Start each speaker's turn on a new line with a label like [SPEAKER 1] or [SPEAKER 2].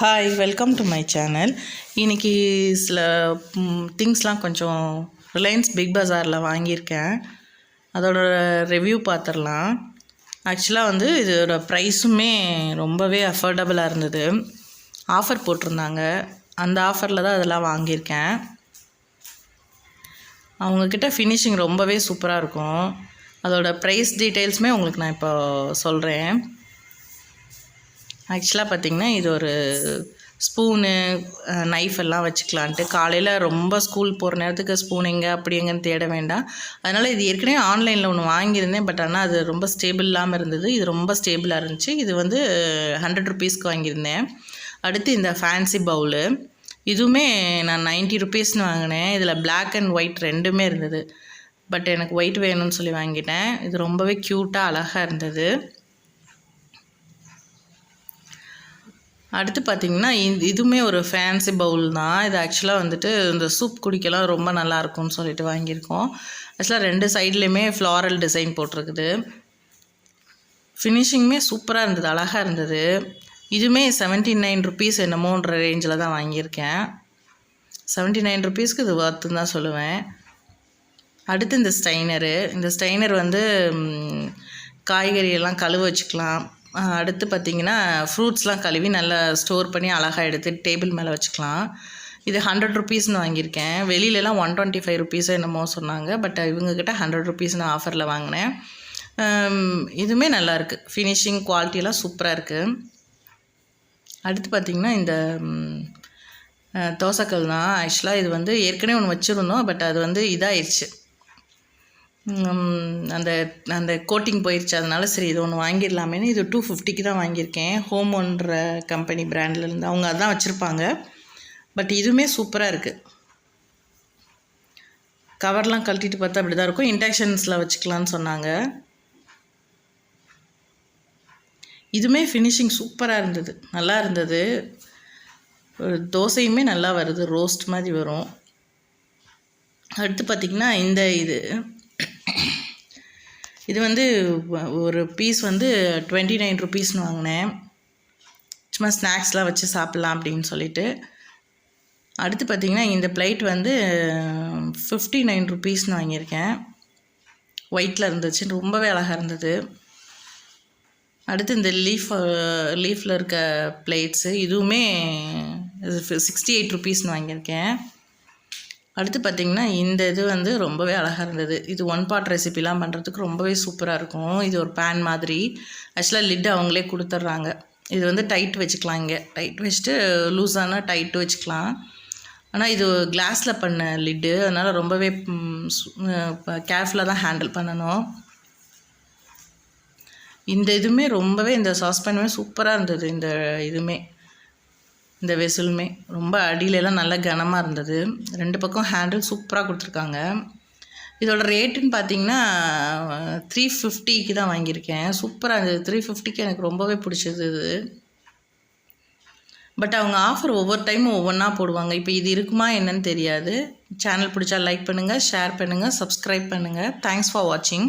[SPEAKER 1] Hi welcome to my channel இன்றைக்கி சில திங்ஸ்லாம் கொஞ்சம் ரிலையன்ஸ் பிக் பஜாரில் வாங்கியிருக்கேன். அதோட ரிவ்யூ பார்த்துடலாம் ஆக்சுவலாக வந்து இதோட ப்ரைஸுமே ரொம்பவே அஃபோர்டபுளாக இருந்தது. ஆஃபர் போட்டிருந்தாங்க. அந்த ஆஃபரில் தான் அதெல்லாம் வாங்கியிருக்கேன். அவங்கக்கிட்ட ஃபினிஷிங் ரொம்பவே சூப்பராக இருக்கும். அதோடய ப்ரைஸ் டீட்டெயில்ஸுமே உங்களுக்கு நான் இப்போ சொல்கிறேன் ஆக்சுவலாக பார்த்திங்கன்னா இது ஒரு ஸ்பூனு நைஃப் எல்லாம் வச்சுக்கலான்ட்டு. காலையில் ரொம்ப ஸ்கூல் போகிற நேரத்துக்கு ஸ்பூன் எங்கே அப்படி எங்கேன்னு தேட வேண்டாம். அதனால் இது ஏற்கனவே ஆன்லைனில் ஒன்று வாங்கியிருந்தேன். பட் ஆனால் அது ரொம்ப ஸ்டேபிள் இல்லாமல் இருந்தது. இது ரொம்ப ஸ்டேபிளாக இருந்துச்சு. இது வந்து ஹண்ட்ரட் ருபீஸ்க்கு வாங்கியிருந்தேன். அடுத்து இந்த ஃபேன்சி பவுலு இதுவுமே நான் நைன்ட்டி ருபீஸ்னு வாங்கினேன். இதில் பிளாக் அண்ட் ஒயிட் ரெண்டுமே இருந்தது. பட் எனக்கு ஒயிட் வேணும்னு சொல்லி வாங்கிட்டேன். இது ரொம்பவே க்யூட்டாக அழகாக இருந்தது. அடுத்து பார்த்திங்கன்னா இதுவுமே ஒரு ஃபேன்சி பவுல் தான். இது ஆக்சுவலாக வந்துட்டு இந்த சூப் குடிக்கலாம் ரொம்ப நல்லாயிருக்கும்னு சொல்லிட்டு வாங்கியிருக்கோம். ஆக்சுவலாக ரெண்டு சைட்லேயுமே ஃப்ளாரல் டிசைன் போட்டிருக்குது. ஃபினிஷிங்குமே சூப்பராக இருந்தது அழகாக இருந்தது. இதுவுமே செவன்ட்டி நைன் ருபீஸ் என்னமோன்ற ரேஞ்சில் தான் வாங்கியிருக்கேன். செவன்ட்டி நைன் ருபீஸ்க்கு இது ஒர்த்துன்னு தான் சொல்லுவேன். அடுத்து இந்த ஸ்டைனரு இந்த ஸ்டைனர் வந்து காய்கறியெல்லாம் கழுவ வச்சுக்கலாம். அடுத்து பார்த்திங்கன்னா ஃப்ரூட்ஸ்லாம் கழுவி நல்லா ஸ்டோர் பண்ணி அழகாக எடுத்து டேபிள் மேலே வச்சுக்கலாம். இது ஹண்ட்ரட் ருபீஸ்னு வாங்கியிருக்கேன். வெளியிலலாம் ஒன் டுவெண்ட்டி ஃபைவ் ருபீஸோ என்னமோ சொன்னாங்க. பட் இவங்கக்கிட்ட ஹண்ட்ரட் ருபீஸ்னு ஆஃபரில் வாங்கினேன். இதுவுமே நல்லாயிருக்கு ஃபினிஷிங் குவாலிட்டியெல்லாம் சூப்பராக இருக்குது அடுத்து பார்த்திங்கன்னா இந்த தோசைக்கல் தான் ஆக்சுவலாக இது வந்து ஏற்கனவே ஒன்று வச்சுருந்தோம். பட் அது வந்து இதாகிடுச்சு அந்த அந்த கோட்டிங் போயிடுச்சு அதனால சரி இது ஒன்று வாங்கிடலாமேன்னு இது டூ ஃபிஃப்டிக்கு தான் வாங்கியிருக்கேன். ஹோம் ஒன்ற கம்பெனி பிராண்ட்லேருந்து அவங்க அதான் வச்சுருப்பாங்க. பட் இதுவுமே சூப்பராக இருக்குது கவர்லாம் கழட்டிட்டு பார்த்தா அப்படி தான் இருக்கும் இண்டக்ஷன்ஸில் வச்சுக்கலான்னு சொன்னாங்க. இதுவுமே ஃபினிஷிங் சூப்பராக இருந்தது. நல்லா இருந்தது. தோசையுமே நல்லா வருது. ரோஸ்ட் மாதிரி வரும். அடுத்து பார்த்திங்கன்னா இந்த இது. இது வந்து ஒரு பீஸ் வந்து டுவெண்ட்டி நைன் ருபீஸ்னு வாங்கினேன். சும்மா ஸ்நாக்ஸ்லாம் வச்சு சாப்பிட்லாம் அப்படின்னு சொல்லிட்டு. அடுத்து பார்த்திங்கன்னா இந்த பிளைட் வந்து ஃபிஃப்டி நைன் ருபீஸ்னு வாங்கியிருக்கேன். ஒயிட்டில் இருந்துச்சு. ரொம்பவே அழகாக இருந்தது. அடுத்து இந்த லீஃப் லீஃபில் இருக்க பிளேட்ஸு இதுவுமே சிக்ஸ்டி எயிட் ருபீஸ்னு வாங்கியிருக்கேன். அடுத்து பார்த்திங்கன்னா இந்த இது வந்து ரொம்பவே அழகாக இருந்தது. இது ஒன் பார்ட் ரெசிபிலாம் பண்ணுறதுக்கு ரொம்பவே சூப்பராக இருக்கும். இது ஒரு பேன் மாதிரி. ஆக்சுவலாக லிட் அவங்களே கொடுத்துட்றாங்க இது வந்து டைட் வச்சுக்கலாம் இங்கே. டைட் வச்சுட்டு லூஸான டைட்டு வச்சுக்கலாம். ஆனால் இது கிளாஸில் பண்ண லிட்டு அதனால் ரொம்பவே கேர்ஃபுல்லாக தான் ஹேண்டில் பண்ணணும். இந்த இதுவுமே ரொம்பவே இந்த சாஸ்பேனுமே சூப்பராக இருந்தது இந்த இதுவுமே. இந்த வெசலுமே. ரொம்ப அடியிலலாம் நல்லா கனமாக இருந்தது. ரெண்டு பக்கம் ஹேண்டில் சூப்பராக கொடுத்துருக்காங்க. இதோட ரேட்டுன்னு பார்த்தீங்கன்னா த்ரீ ஃபிஃப்டிக்கு தான் வாங்கியிருக்கேன். சூப்பராக இருந்தது. த்ரீ ஃபிஃப்டிக்கு எனக்கு ரொம்பவே பிடிச்சது இது. பட் அவங்க ஆஃபர் ஒவ்வொரு டைமும் ஒவ்வொன்றா போடுவாங்க. இப்போ இது இருக்குமா என்னன்னு தெரியாது. சேனல் பிடிச்சா லைக் பண்ணுங்கள் ஷேர் பண்ணுங்கள் சப்ஸ்கிரைப் பண்ணுங்கள் தேங்க்ஸ் ஃபார் வாட்சிங்